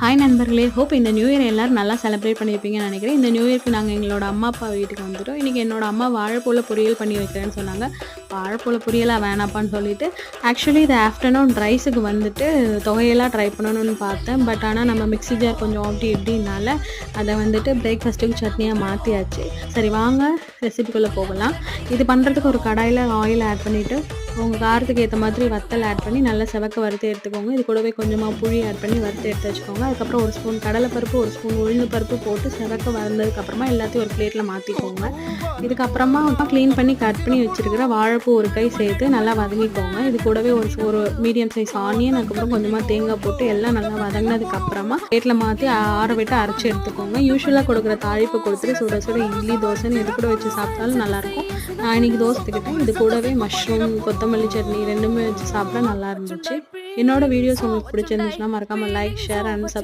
Hi நண்பர்களே. Hope இந்த new year எல்லோரும் நல்லா செலிப்ரேட் பண்ணியிருப்பீங்கன்னு நினைக்கிறேன். இந்த நியூ இயர்க்கு நாங்கள் எங்களோட அம்மா அப்பா வீட்டுக்கு வந்துட்டோம். இன்றைக்கி என்னோட அம்மா வாழைப்பூல பொரியல் பண்ணி வைக்கிறேன்னு சொன்னாங்க. வாழைப்பூல பொரியலாக வேணாப்பான்னு சொல்லிட்டு ஆக்சுவலி இது ஆஃப்டர்நூன் ரைஸுக்கு வந்துட்டு தொகையெல்லாம் ட்ரை பண்ணணும்னு பார்த்தேன். பட் ஆனால் நம்ம மிக்ஸி ஜார் கொஞ்சம் அப்படி இப்படினால அதை வந்துட்டு பிரேக்ஃபாஸ்ட்டுக்கு சட்னியாக மாற்றியாச்சு சரி வாங்க ரெசிபிக்குள்ளே போகலாம். இது பண்ணுறதுக்கு ஒரு கடாயில் ஆயில் ஆட் பண்ணிவிட்டு உங்கள் காரத்துக்கு ஏற்ற மாதிரி வத்தல் ஆட் பண்ணி நல்லா செவக்க வறுத்து எடுத்துக்கோங்க. இது கூடவே கொஞ்சமாக புளி ஆட் பண்ணி வறுத்து எடுத்து வச்சுக்கோங்க. அதுக்கப்புறம் ஒரு ஸ்பூன் கடலைப்பருப்பு ஒரு ஸ்பூன் உளுந்து பருப்பு போட்டு செவக்க வந்ததுக்கப்புறமா எல்லாத்தையும் ஒரு பிளேட்டில் மாற்றிக்கோங்க இதுக்கப்புறமா க்ளீன் பண்ணி கட் பண்ணி வச்சுருக்கிற வாழைப்பூ ஒரு கை சேர்த்து நல்லா வதங்கிக்கோங்க. இது கூடவே ஒரு ஒரு மீடியம் சைஸ் ஆனியன் அதுக்கப்புறம் கொஞ்சமாக தேங்காய் போட்டு எல்லாம் நல்லா வதங்கினதுக்கப்புறமா பிளேட்டில் மாற்றி ஆற விட்டு அரைச்சி எடுத்துக்கோங்க. யூஸ்வலாக கொடுக்குற தாளிப்பு கொடுத்துட்டு சுட சுட இட்லி தோசைன்னு இது கூட வச்சு சாப்பிட்டாலும் நல்லாயிருக்கும் நான் இன்றைக்கி தோசை எடுத்துக்கிட்டேன். இது கூடவே மஷ்ரூம் கொத்தமல்லி சட்னி ரெண்டுமே வச்சு சாப்பிட நல்லா இருந்துச்சு. என்னோட வீடியோஸ் உங்களுக்கு பிடிச்சிருந்துச்சுன்னா மறக்காமல் லைக் ஷேர் அண்ட்